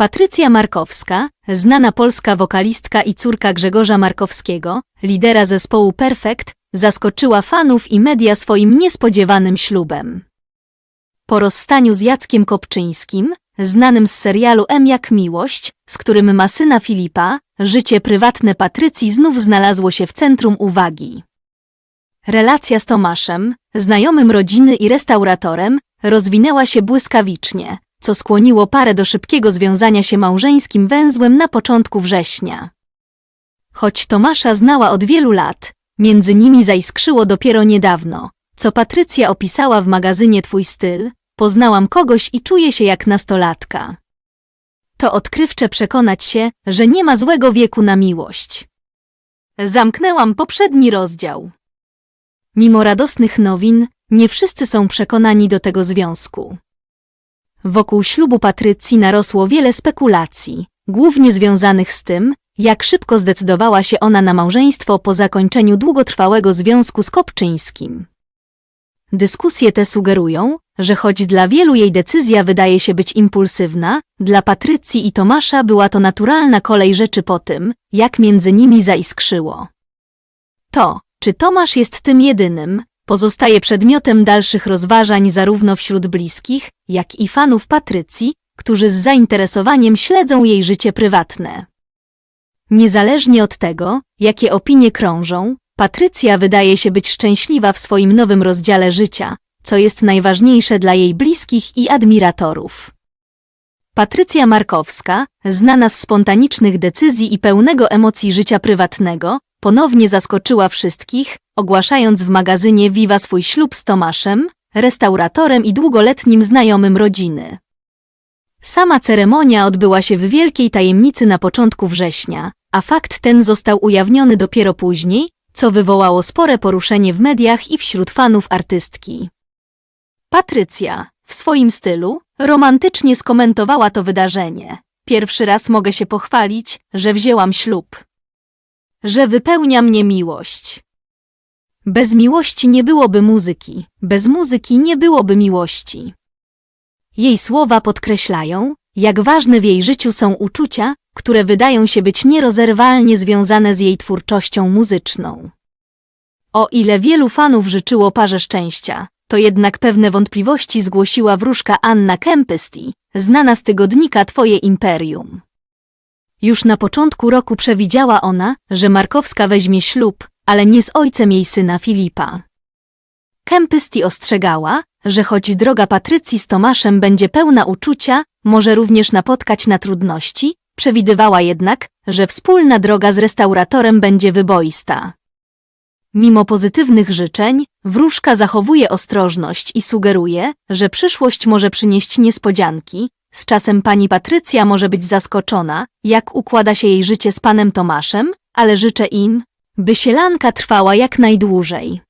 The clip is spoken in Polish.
Patrycja Markowska, znana polska wokalistka i córka Grzegorza Markowskiego, lidera zespołu Perfect, zaskoczyła fanów i media swoim niespodziewanym ślubem. Po rozstaniu z Jackiem Kopczyńskim, znanym z serialu M jak miłość, z którym ma syna Filipa, życie prywatne Patrycji znów znalazło się w centrum uwagi. Relacja z Tomaszem, znajomym rodziny i restauratorem, rozwinęła się błyskawicznie, co skłoniło parę do szybkiego związania się małżeńskim węzłem na początku września. Choć Tomasza znała od wielu lat, między nimi zaiskrzyło dopiero niedawno, co Patrycja opisała w magazynie Twój styl, poznałam kogoś i czuję się jak nastolatka. To odkrywcze przekonać się, że nie ma złego wieku na miłość. Zamknęłam poprzedni rozdział. Mimo radosnych nowin, nie wszyscy są przekonani do tego związku. Wokół ślubu Patrycji narosło wiele spekulacji, głównie związanych z tym, jak szybko zdecydowała się ona na małżeństwo po zakończeniu długotrwałego związku z Kopczyńskim. Dyskusje te sugerują, że choć dla wielu jej decyzja wydaje się być impulsywna, dla Patrycji i Tomasza była to naturalna kolej rzeczy po tym, jak między nimi zaiskrzyło. To, czy Tomasz jest tym jedynym, pozostaje przedmiotem dalszych rozważań zarówno wśród bliskich, jak i fanów Patrycji, którzy z zainteresowaniem śledzą jej życie prywatne. Niezależnie od tego, jakie opinie krążą, Patrycja wydaje się być szczęśliwa w swoim nowym rozdziale życia, co jest najważniejsze dla jej bliskich i admiratorów. Patrycja Markowska, znana z spontanicznych decyzji i pełnego emocji życia prywatnego, ponownie zaskoczyła wszystkich, ogłaszając w magazynie Viva swój ślub z Tomaszem, restauratorem i długoletnim znajomym rodziny. Sama ceremonia odbyła się w wielkiej tajemnicy na początku września, a fakt ten został ujawniony dopiero później, co wywołało spore poruszenie w mediach i wśród fanów artystki. Patrycja, w swoim stylu, romantycznie skomentowała to wydarzenie. Pierwszy raz mogę się pochwalić, że wzięłam ślub. Że wypełnia mnie miłość. Bez miłości nie byłoby muzyki, bez muzyki nie byłoby miłości. Jej słowa podkreślają, jak ważne w jej życiu są uczucia, które wydają się być nierozerwalnie związane z jej twórczością muzyczną. O ile wielu fanów życzyło parze szczęścia, to jednak pewne wątpliwości zgłosiła wróżka Anna Kempesty, znana z tygodnika Twoje Imperium. Już na początku roku przewidziała ona, że Markowska weźmie ślub, ale nie z ojcem jej syna Filipa. Kempesty ostrzegała, że choć droga Patrycji z Tomaszem będzie pełna uczucia, może również napotkać na trudności, przewidywała jednak, że wspólna droga z restauratorem będzie wyboista. Mimo pozytywnych życzeń, wróżka zachowuje ostrożność i sugeruje, że przyszłość może przynieść niespodzianki, z czasem pani Patrycja może być zaskoczona, jak układa się jej życie z panem Tomaszem, ale życzę im, by sielanka trwała jak najdłużej.